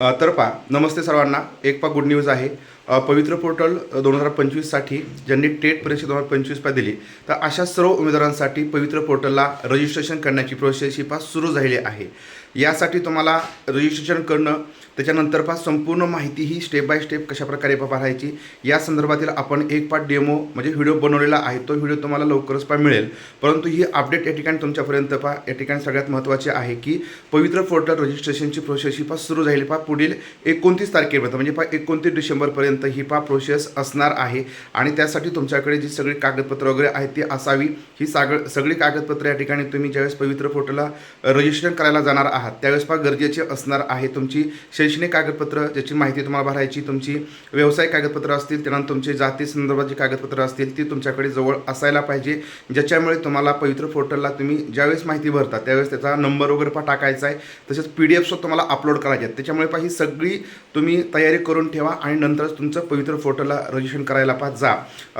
तर पा नमस्ते सर्वांना. एक पा गुड न्यूज आहे. पवित्र पोर्टल दोन हजार पंचवीससाठी ज्यांनी टेट परीक्षा दोन हजार पंचवीस पा दिली तर अशा सर्व उमेदवारांसाठी पवित्र पोर्टलला रजिस्ट्रेशन करण्याची प्रोसेस ही सुरू झालेली आहे. यासाठी तुम्हाला रजिस्ट्रेशन करणं त्याच्यानंतर पा संपूर्ण माहिती ही स्टेप बाय स्टेप कशाप्रकारे पा पाहायची या संदर्भातील आपण एक पाठ डेमो म्हणजे व्हिडिओ बनवलेला आहे तो व्हिडिओ तुम्हाला लवकरच पा मिळेल. परंतु ही अपडेट या ठिकाणी तुमच्यापर्यंत पा या ठिकाणी सगळ्यात महत्त्वाचे आहे की पवित्र पोर्टल रजिस्ट्रेशनची प्रोसेस ही पा सुरू झाली पा पुढील एकोणतीस तारखेपर्यंत म्हणजे पा एकोणतीस डिसेंबरपर्यंत ही पा प्रोसेस असणार आहे. आणि त्यासाठी तुमच्याकडे जी सगळी कागदपत्रं वगैरे आहेत ती असावी. ही सागळ सगळी कागदपत्रं या ठिकाणी तुम्ही ज्यावेळेस पवित्र फोटोला रजिस्ट्रेशन करायला जाणार आहात त्यावेळेस पा गरजेचे असणार आहे तुमची शैक्षणिक कागदपत्र ज्याची माहिती तुम्हाला भरायची तुमची व्यवसाय कागदपत्रं असतील त्यानंतर तुमची जाती संदर्भाची कागदपत्रं असतील ती तुमच्याकडे जवळ असायला पाहिजे. ज्याच्यामुळे तुम्हाला पवित्र पोर्टलला तुम्ही ज्यावेळेस माहिती भरता त्यावेळेस त्याचा नंबर वगैरे पण टाकायचा आहे. तसेच पी डी एफ तुम्हाला अपलोड करायचे आहेत. त्याच्यामुळे पहा ही सगळी तुम्ही तयारी करून ठेवा आणि नंतरच तुमचं पवित्र पोर्टलला रजिस्ट्रेशन करायला पा जा.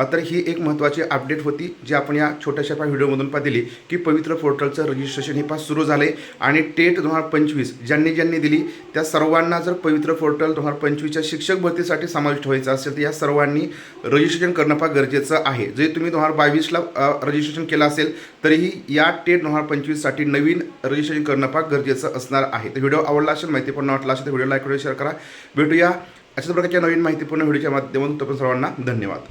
तर ही एक महत्त्वाची अपडेट होती जी आपण या छोट्याशा पा व्हिडिओमधून पा दिली की पवित्र पोर्टलचं रजिस्ट्रेशन हे पा सुरू झाले आणि टेट दोन हजार पंचवीस ज्यांनी ज्यांनी दिली त्या सर्वांना जर पवित्र पोर्टल दोन हजार पंचवीसच्या शिक्षक भरतीसाठी समाविष्ट व्हायचं असेल तर या सर्वांनी रजिस्ट्रेशन करणं फार गरजेचं आहे. जे तुम्ही दोन हजार बावीसला रजिस्ट्रेशन केलं असेल तरीही या टेट दोन हजार पंचवीससाठी नवीन रजिस्ट्रेशन करणं फार गरजेचं असणार आहे. तर व्हिडिओ आवडला असेल माहिती पण वाटला असेल तर व्हिडिओ लाईक व्हिडिओ शेअर करा. भेटूया अशाच प्रकारच्या नवीन माहितीपूर्ण व्हिडिओच्या माध्यमातून. तो पण सर्वांना धन्यवाद.